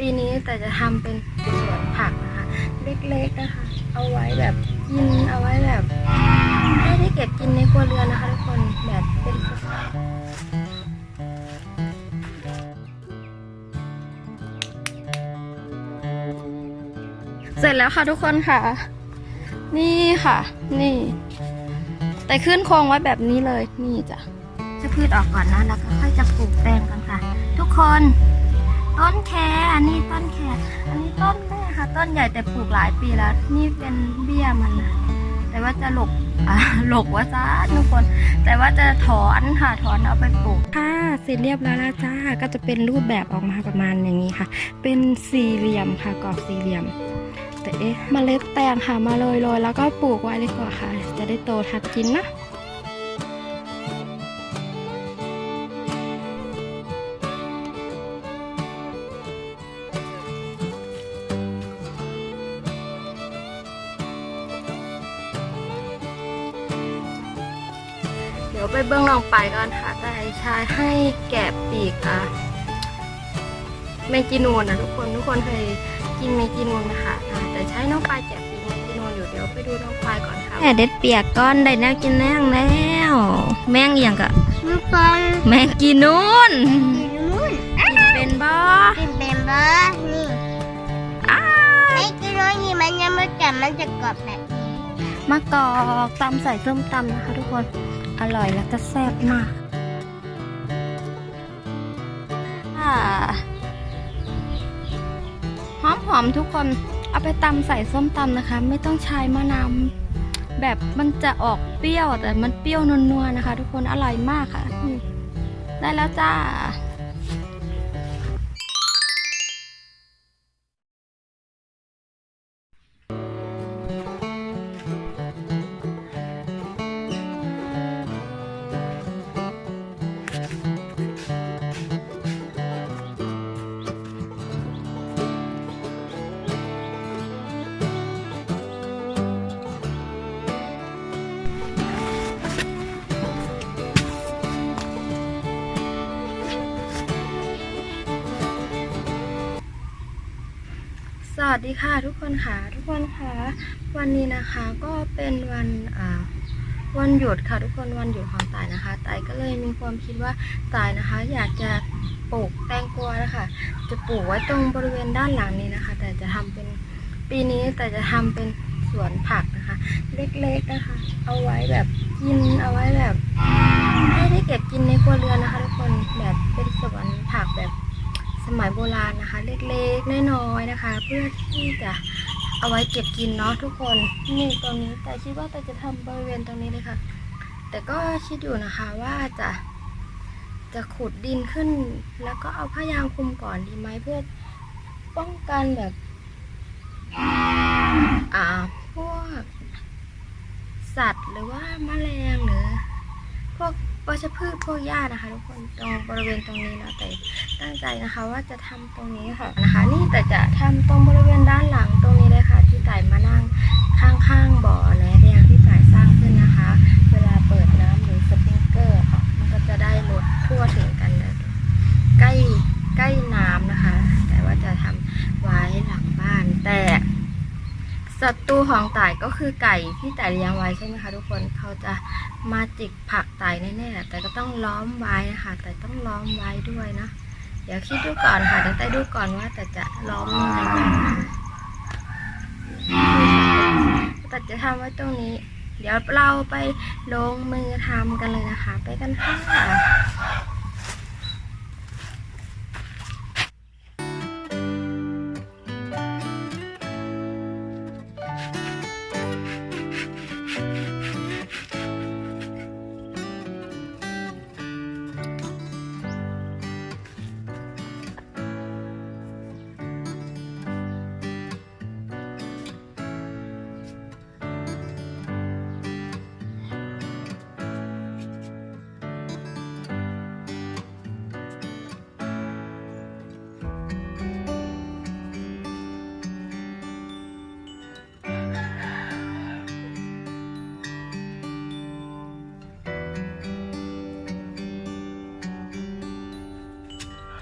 ปีนี้แต่จะทำเป็นสวนผักนะคะ เล็กๆนะคะ เอาไว้แบบกินเอาไว้แบบให้ได้เก็บกินในครัวเรือนนะคะทุกคนแบบเป็นเสร็จแล้วค่ะทุกคนค่ะ นี่ค่ะ นี่ แต่ขึ้นโครงไว้แบบนี้เลย นี่จ้ะจะพืชออกก่อนนะแล้วก็ค่อยจะปลูกแตงกันค่ะ ทุกคน ต้นแคอันนี้ต้นแคอันนี้ต้นแม่ค่ะ ต้นใหญ่แต่ปลูกหลายปีแล้ว นี่เป็นเบี้ยมันนะแต่ว่าจะหลบหลบว่าจ้าทุกคน แต่ว่าจะถอนค่ะถอนเอาไปปลูกค่ะเสร็จเรียบร้อยแล้วจ้าก็จะเป็นรูปแบบออกมาประมาณอย่างนี้ค่ะ เป็นสี่เหลี่ยมค่ะกรอบสี่เหลี่ยม แต่เอ๊ะเมล็ดแตงค่ะมาโรยๆแล้วก็ปลูกไว้ดีกว่าค่ะ จะได้โตทัดกินนะ ไปเบื้องลองไปก่อนค่ะแต่ชายให้แกะปีกอะแมงจีนูนนะทุกคนทุกคนเคยกินแมงจีนูนนะคะอ่าแต่ใช้น้องปลายแกะปีกแมงจีนูนอยู่เดี๋ยวไปดูน้องปลายก่อนค่ะแม่เด็ดเปียกก้อนได้แนวกินแน่งแล้วแมงอย่างกะลูกบอลแมงจีนูนสีนุ่นกินเป็นบ่เป็นเป็นบ้านี่อ้าไม่กินน้อยนี่มันยังไม่กลับมันจะกรอบแบบนี้มะกอกตำใส่ส้มตำนะคะทุกคน อร่อยแล้วก็แซ่บมากอ่าหอมหอมๆทุกคนเอาไปตำใส่ส้มตำนะคะ ไม่ต้องใช้มะนาวแบบมันจะออกเปรี้ยวแต่มันเปรี้ยวนัวๆนะคะ ทุกคนอร่อยมากค่ะ ได้แล้วจ้า วัสดีค่ะทุกคนค่ะทุกคนค่ะวันนี้นะคะก็เป็นวันอ่าวันหยุดค่ะทุกคนวันหยุดของตายนะคะตายก็เลยมีความคิดว่าตายนะคะ อยากจะปลูกแตงกวานะคะจะปลูกไว้ตรงบริเวณด้านหลังนี้นะคะ แต่จะทำเป็นปีนี้แต่จะทำเป็นสวนผักนะคะ เล็กๆนะคะ เอาไว้แบบกินเอาไว้แบบให้ได้เก็บกินในครัวเรือนนะคะ ทุกคนแบบเป็นสวนผักแบบ มัยโบราณนะคะ เล็กๆน้อยๆนะคะ เพื่อที่จะเอาไว้เก็บกินเนาะทุกคนนี่ตรงนี้แต่คิดว่าแต่จะทำบริเวณตรงนี้เลยค่ะ แต่ก็คิดอยู่นะคะว่าจะ จะขุดดินขึ้น แล้วก็เอาผ้ายางคลุมก่อนดีไหมเพื่อป้องกันแบบ อ่าพวก สัตว์หรือว่าแมลง วัชพืชพวกหญ้านะคะ ทุกคนตรงบริเวณตรงนี้นะแต่ตั้งใจนะคะ ว่าจะทำตรงนี้ค่ะนะคะ นี่แต่จะทำตรงบริเวณด้านหลังตรงนี้เลยค่ะ ที่ต่ายมานั่งข้างๆบ่อนะเรียงที่ต่ายสร้างขึ้นนะคะ เวลาเปิดน้ำหรือสปริงเกอร์ค่ะมันก็จะได้ลดทั่วถึงกันนะใกล้ใกล้น้ำนะคะ แต่ว่าจะทำไว้หลังบ้าน แต่ ศัตรูของต่ายก็คือไก่ที่ต่ายเลี้ยงไว้ใช่ไหมคะทุกคนเขาจะมาจิกผักไตแน่ๆแต่ก็ต้องล้อมไว้นะคะแต่ต้องล้อมไว้ด้วยนะเดี๋ยวคิดดูก่อนค่ะเดี๋ยวแต่ดูก่อนว่าแต่จะล้อมยังไงแต่จะทำไว้ตรงนี้ เดี๋ยวเราไปลงมือทำกันเลยนะคะ ไปกันค่ะ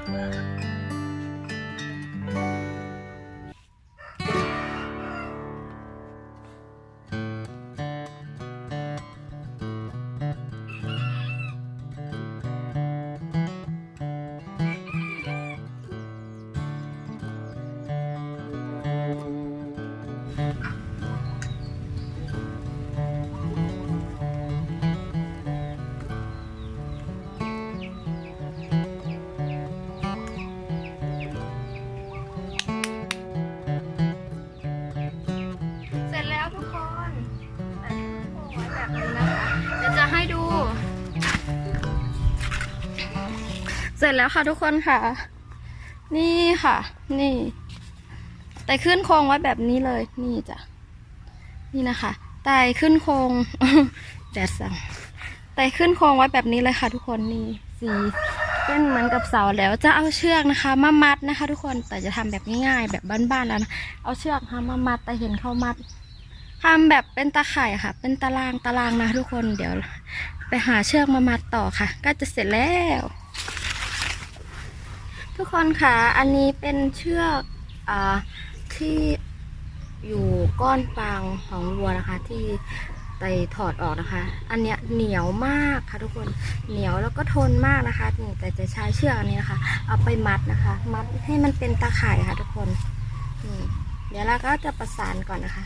Bye. ร็จแล้วค่ะทุกคนค่ะ นี่ค่ะ นี่ แต่ขึ้นโครงไว้แบบนี้เลย นี่จ้ะ นี่นะคะไต่ขึ้นโครงแดดสั่งไต่ขึ้นโครงไว้แบบนี้เลยค่ะ ทุกคนนี่สีเป็นเหมือนกับเสาแล้วจะเอาเชือกนะคะ มามัดนะคะ ทุกคนแต่จะทำแบบง่ายๆแบบบ้านๆแล้วนะเอาเชือกค่ะมามัดแต่เห็นเขามัดทำแบบเป็นตาข่ายค่ะ เป็นตารางตารางนะทุกคนเดี๋ยว ไปหาเชือกมามัดต่อค่ะ ก็จะเสร็จแล้ว ทุกคนค่ะ อันนี้เป็นเชือกอที่อยู่ก้อนฟางของวัวนะคะ ที่ไตถอดออกนะคะ อันเนี้ยเหนียวมากค่ะทุกคน เหนียวแล้วก็ทนมากนะคะนี่แต่จะใช้เชือกอันนี้นะคะ เอาไปมัดนะคะ มัดให้มันเป็นตาข่ายค่ะทุกคนนี่เดี๋ยวเราก็จะประสานก่อนนะคะ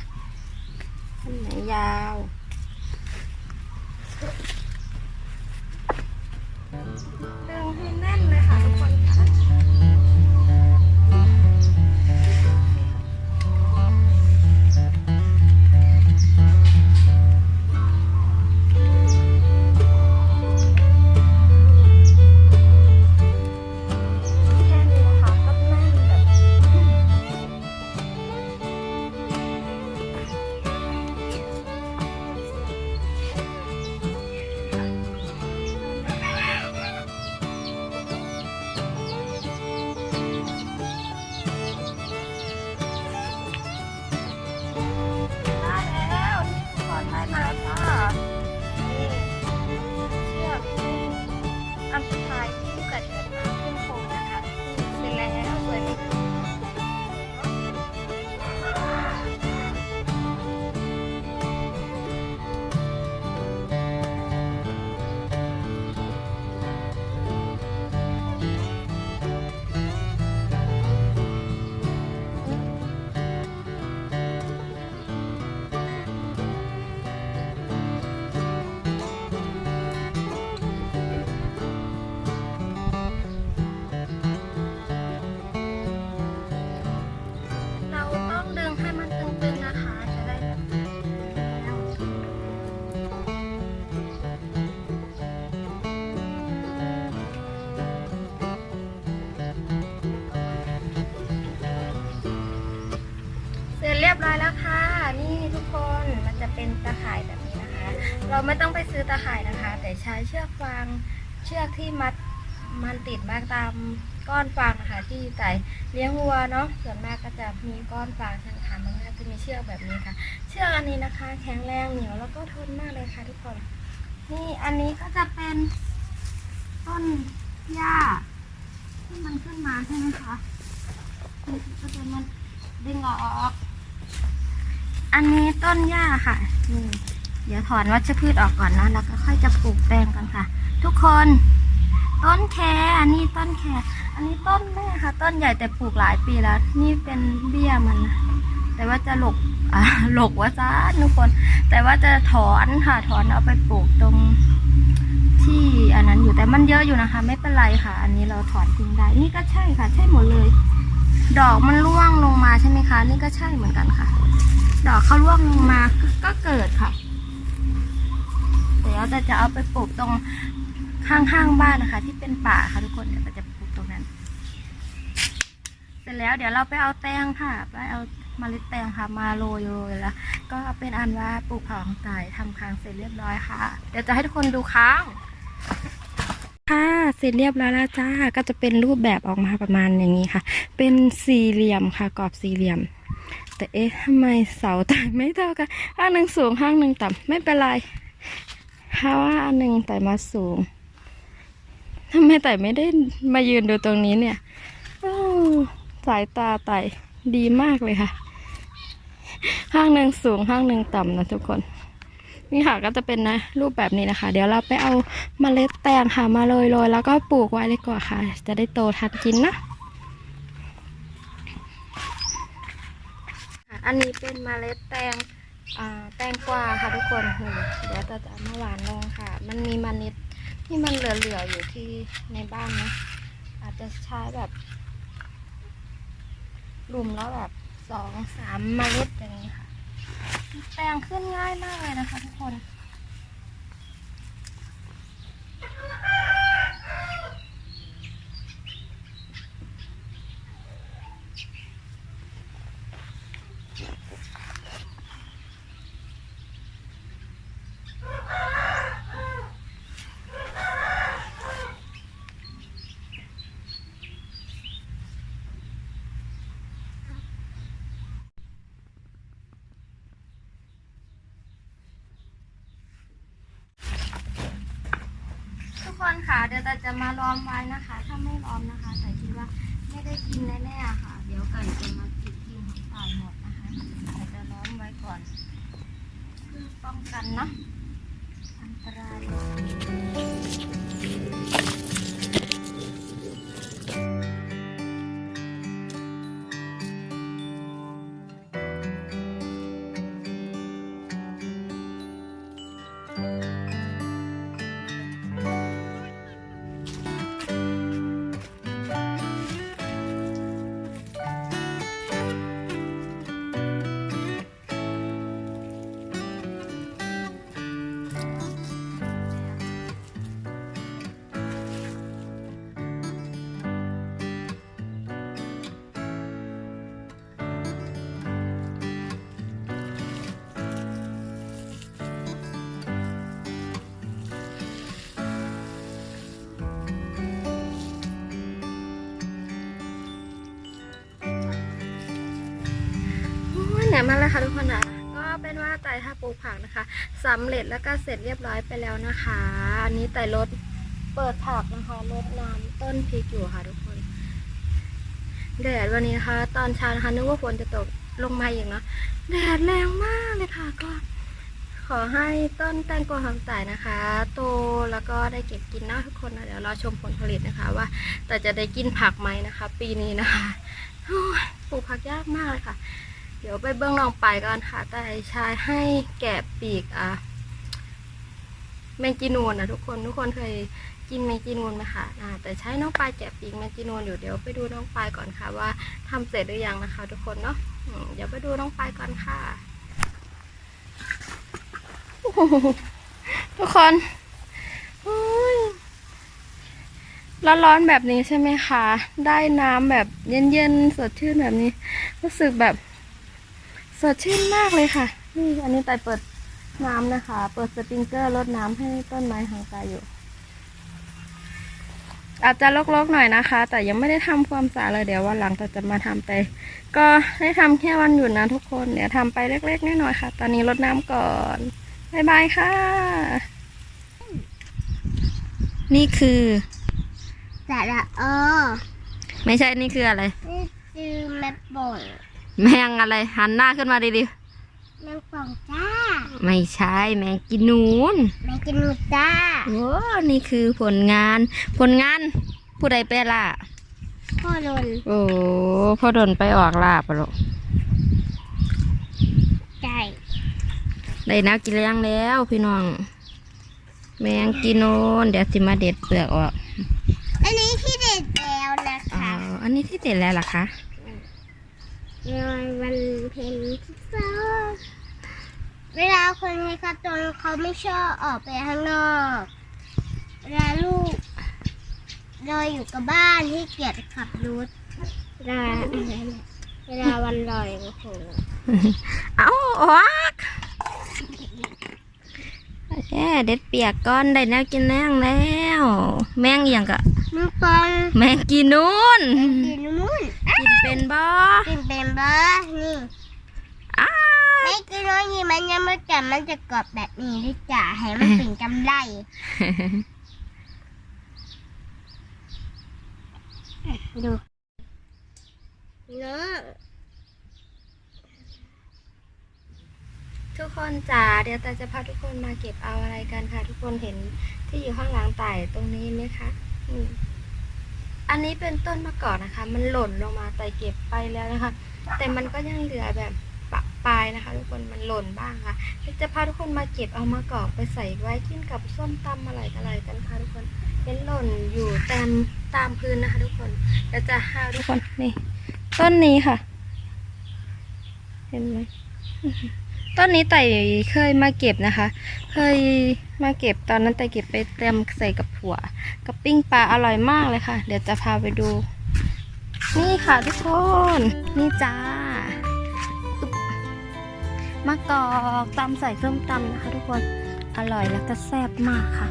อันไหนยาว เรียบร้อยแล้วค่ะ นี่ทุกคนมันจะเป็นตะข่ายแบบนี้นะคะ เราไม่ต้องไปซื้อตะข่ายนะคะ แต่ใช้เชือกฟางเชือกที่มัดมันติดมาตามก้อนฟางนะคะที่ใส่เลี้ยงวัวเนาะส่วนมากก็จะมีก้อนฟางใช่ไหมคะมันก็จะมีเชือกแบบนี้ค่ะ เชือกอันนี้นะคะ แข็งแรงเหนียวแล้วก็ทนมากเลยค่ะทุกคน นี่อันนี้ก็จะเป็นต้นหญ้าที่มันขึ้นมาใช่ไหมคะนี่ก็จะมันดึงออก อันนี้ต้นหญ้าค่ะนี่เดี๋ยวถอนวัชพืชออกก่อนนะแล้วก็ค่อยจะปลูกแตงกันค่ะ ทุกคน ต้นแคอันนี้ต้นแคอันนี้ต้นแม่ค่ะ ต้นใหญ่แต่ปลูกหลายปีแล้ว นี่เป็นเบี้ยมันนะแต่ว่าจะหลกอ่าหลกว่าจ้าทุกคน แต่ว่าจะถอนค่ะถอนเอาไปปลูกตรงที่อันนั้นอยู่แต่มันเยอะอยู่นะคะ ไม่เป็นไรค่ะ อันนี้เราถอนทิ้งได้ นี่ก็ใช่ค่ะ ใช่หมดเลย ดอกมันร่วงลงมาใช่ไหมคะ นี่ก็ใช่เหมือนกันค่ะ ดอกเขาร่วงลงมาก็เกิดค่ะ เดี๋ยวแต่จะเอาไปปลูกตรงข้างๆบ้านนะคะ ที่เป็นป่าค่ะทุกคนเดี๋ยวเราจะปลูกตรงนั้น เสร็จแล้วเดี๋ยวเราไปเอาแตงค่ะไปเอาเมล็ดแตงค่ะ มาโรยโรยแล้วก็เป็นอันว่าปลูกผักของไก่ทำค้างเสร็จเรียบร้อยค่ะ เดี๋ยวจะให้ทุกคนดูค้างค่ะเสร็จเรียบร้อยแล้วจ้าก็จะเป็นรูปแบบออกมาประมาณอย่างนี้ค่ะ เป็นสี่เหลี่ยมค่ะกรอบสี่เหลี่ยม แต่เอ๊ะทำไมเสาต่ไม่เท่ากันข้างหนึ่งสูงข้างหนึ่งต่ำไม่เป็นไรเพราะว่าอันหนึ่งไต่มาสูงทำไมไต่ไม่ได้มายืนดูตรงนี้เนี่ยสายตาไต่ดีมากเลยค่ะ ข้างหนึ่งสูงข้างหนึ่งต่ำนะทุกคน นี่ค่ะก็จะเป็นนะรูปแบบนี้นะคะ เดี๋ยวเราไปเอาเมล็ดแตงค่ะมาโรยๆแล้วก็ปลูกไว้ดีกว่าค่ะ จะได้โตทันกินนะค่ะ อันนี้เป็นเมล็ดแตงแตงกวาค่ะทุกคนเดี๋ยวเราจะเอามาหวานลงค่ะ มันมีมเมล็ดที่มันเหลือๆอยู่ที่ในบ้านนะ อาจจะใช้แบบรวมแล้วแบบสองสามเมล็ดอย่างนี้ค่ะ แตงขึ้นง่ายมากเลยนะคะทุกคน คนค่ะ เดี๋ยวแต่จะมาล้อมไว้นะคะ ถ้าไม่ล้อมนะคะแต่คิดว่าไม่ได้กินแน่ๆค่ะ เดี๋ยวไก่จะมากินกินของตายหมดนะคะแต่จะล้อมไว้ก่อนเพื่อป้องกันเนาะอันตราย โอ้ยเนี่ยมาแล้วค่ะทุกคนนะก็เป็นว่าไต่ถ้าปลูกผักนะคะสำเร็จแล้วก็เสร็จเรียบร้อยไปแล้วนะคะ อันนี้ไต่รถเปิดผักนะคะรดน้ำต้นพริกอยู่ค่ะทุกคนแดดวันนี้นะคะ ตอนเช้านะคะนึกว่าฝนจะตกลงมาอีกเนาะแดดแรงมากเลยค่ะก็ขอให้ต้นแตงกวาหอมต่ายนะคะ โตแล้วก็ได้เก็บกินนะทุกคนนะเดี๋ยวรอชมผลผลิตนะคะ ว่าแต่จะได้กินผักไหมนะคะ ปีนี้นะคะปลูกผักยากมากเลยค่ะ เดี๋ยวไปเบื้องลองไปกันค่ะแต่ชายให้แกะปีกอะแมงจีนูนนะทุกคนทุกคนเคยกินแมงจีนูนไหมคะอ่าแต่ใช้น้องปลายแกะปีกแมงจีนูนอยู่เดี๋ยวไปดูน้องปลายก่อนค่ะ ว่าทำเสร็จหรือยังนะคะ ทุกคนเนาะเดี๋ยวไปดูน้องปลายก่อนค่ะ ทุกคนอุ๊ยร้อนๆแบบนี้ใช่ไหมคะ ได้น้ำแบบเย็นๆ สดชื่นแบบนี้ รู้สึกแบบ สดชื่นมากเลยค่ะ นี่อันนี้ไต่เปิดน้ำนะคะ เปิดสปริงเกอร์รดน้ำให้ต้นไม้ห่างไกลอยู่ อาจจะรกๆหน่อยนะคะ แต่ยังไม่ได้ทำความสะอาดเลยเดี๋ยววันหลังเราจะมาทำไป ก็ได้ทำแค่วันหยุดนะทุกคน เดี๋ยวทำไปเล็กๆน้อยๆค่ะ ตอนนี้รดน้ำก่อนบายบายค่ะ นี่คือสาระออ ไม่ใช่นี่คืออะไร นี่คือแม่ป่ง แมงอะไร หันหน้าขึ้นมาดีแม่ป่องจ้าๆไม่ใช่แมงกินนูนแม่กินหมูจ้าโอ้นี่คือผลงาน ผลงาน ผู้ใดไปล่ะพ่อโดนโอ้พ่อดนไปออกลาบอะลูกใจได้แนวกินเลี้ยงแล้วพี่น้อง แมงกินนูนเดี๋ยวสิมาเด็ดเปลือกออก อันนี้ที่เด็ดแล้วนะอ๋อคะอันนี้ที่เด็ดแล้วล่ะคะ งานวันเพ็ญที่สองเวลาคนในการ์ตูนเขาไม่ชอบออกไปข้างนอกเวลาลูกเราอยู่กับบ้านที่เกียจขับรถเวลาเวลาวันลอยโอ้โหเอาออกแย่เด็ดเปียกก้อนได้แนวกินแรงแล้ว แมงอหย่างกะมึงปองแมงกินนูนกินมุ้น กินเป็นบ่กินเป็นบ้านี่อ้าไม่กินน้อยนี่มันยังไม่จับมันจะกรอบแบบนี้ด้วยจ้ะให้มันเป็นกำไรดูเนาะทุกคนจ๋าเดี๋ยวแต่จะพาทุกคนมาเก็บเอาอะไรกันค่ะ ทุกคนเห็นที่อยู่ข้างหลังไต่ตรงนี้ไหมคะอืม อันนี้เป็นต้นมะกอกนะคะ มันหล่นลงมาไต่เก็บไปแล้วนะคะ แต่มันก็ยังเหลือแบบปะปลายนะคะ ทุกคนมันหล่นบ้างค่ะเจะพาทุกคนมาเก็บเอามะกอกไปใส่ไว้กินกับส้มตำอะไรอะไรกันค่ะทุกคนเห็นหล่นอยู่ตามตามพื้นนะคะ ทุกคนเดี๋ยวจะหาทุกคนนี่ต้นนี้ค่ะ เห็นไหม ต้นนี้ไต่เคยมาเก็บนะคะ เคยมาเก็บตอนนั้นไต่เก็บไปเตรียมใส่กับถั่ว กับปิ้งปลาอร่อยมากเลยค่ะ เดี๋ยวจะพาไปดู นี่ค่ะทุกคน นี่จ้ามะกอกตำใส่ส้มตำนะคะ ทุกคน อร่อยแล้วก็แซ่บมากค่ะ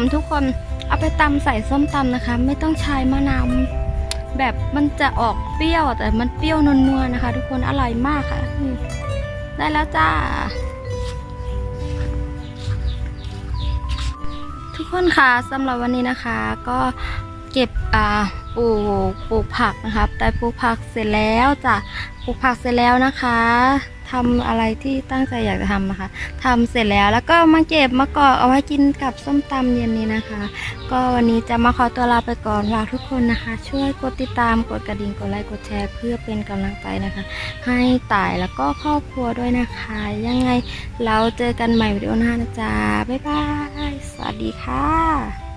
มหอมทุกคนเอาไปตำใส่ส้มตำนะคะ ไม่ต้องใช้มะนาวแบบมันจะออกเปรี้ยวแต่มันเปรี้ยวนัวๆนะคะ ทุกคนอร่อยมากค่ะ ได้แล้วจ้า ทุกคนคะสำหรับวันนี้นะคะ ก็เก็บอ่าปลูกปลูกผักนะคะแต่ปลูกผักเสร็จแล้วจ้ะปลูกผักเสร็จแล้วนะคะ ทำอะไรที่ตั้งใจอยากจะทำนะคะทำเสร็จแล้วแล้วก็มาเก็บมากอกเอาไว้กินกับส้มตำเย็นนี้นะคะ ก็วันนี้จะมาขอตัวลาไปก่อนฝากทุกคนนะคะ ช่วยกดติดตามกดกระดิ่งกดไลค์กดแชร์เพื่อเป็นกำลังใจนะคะ ให้ต่ายแล้วก็ครอบครัวด้วยนะคะ ยังไงเราเจอกันใหม่วิดีโอหน้านะจ๊ะบ๊ายบายสวัสดีค่ะ